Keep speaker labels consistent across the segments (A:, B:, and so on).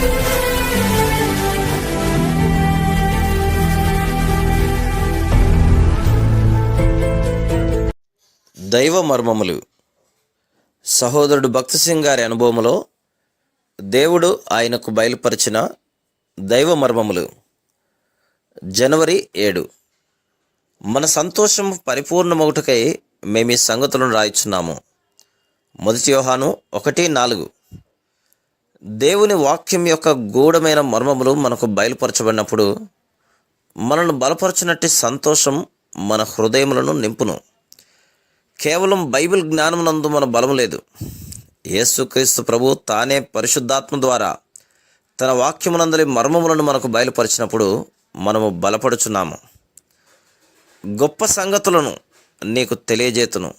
A: దైవ మర్మములు సహోదరుడు భక్తి సింగ్ గారి అనుభవములో దేవుడు ఆయనకు బయలుపరిచిన దైవ మర్మములు జనవరి ఏడు. మన సంతోషం పరిపూర్ణమగుటకై మేము ఈ సంగతులను రాయిచున్నాము. మొదటి యోహాను ఒకటి నాలుగు. దేవుని వాక్యం యొక్క గూఢమైన మర్మములు మనకు బయలుపరచబడినప్పుడు మనను బలపరచినట్టు సంతోషం మన హృదయములను నింపును. కేవలం బైబిల్ జ్ఞానమునందు మన బలము లేదు. యేసుక్రీస్తు ప్రభు తానే పరిశుద్ధాత్మ ద్వారా తన వాక్యమునందలి మర్మములను మనకు బయలుపరిచినప్పుడు మనము బలపడుచున్నాము. గొప్ప సంగతులను నీకు తెలియజేతును.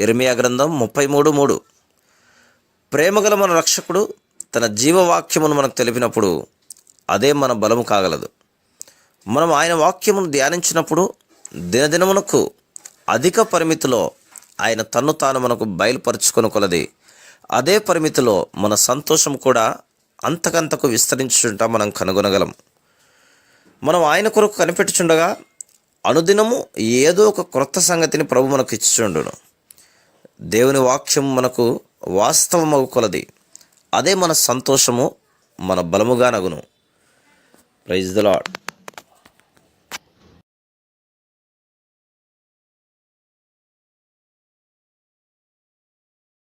A: ఇర్మియా గ్రంథం ముప్పై మూడు మూడు. ప్రేమగల మన రక్షకుడు తన జీవవాక్యమును మనకు తెలిపినప్పుడు అదే మన బలము కాగలదు. మనం ఆయన వాక్యమును ధ్యానించినప్పుడు దినదినమునకు అధిక పరిమితిలో ఆయన తన్ను తాను మనకు బయలుపరుచుకొని కొలది. అదే పరిమితిలో మన సంతోషం కూడా అంతకంతకు విస్తరించుంట మనం కనుగొనగలం. మనం ఆయన కొరకు కనిపెట్టుచుండగా అనుదినము ఏదో ఒక క్రొత్త సంగతిని ప్రభు మనకు ఇచ్చుచుండును. దేవుని వాక్యం మనకు వాస్తవమగు కొలది. అదే మన సంతోషము మన బలముగా నగును ప్రైజ్ ద లాడ్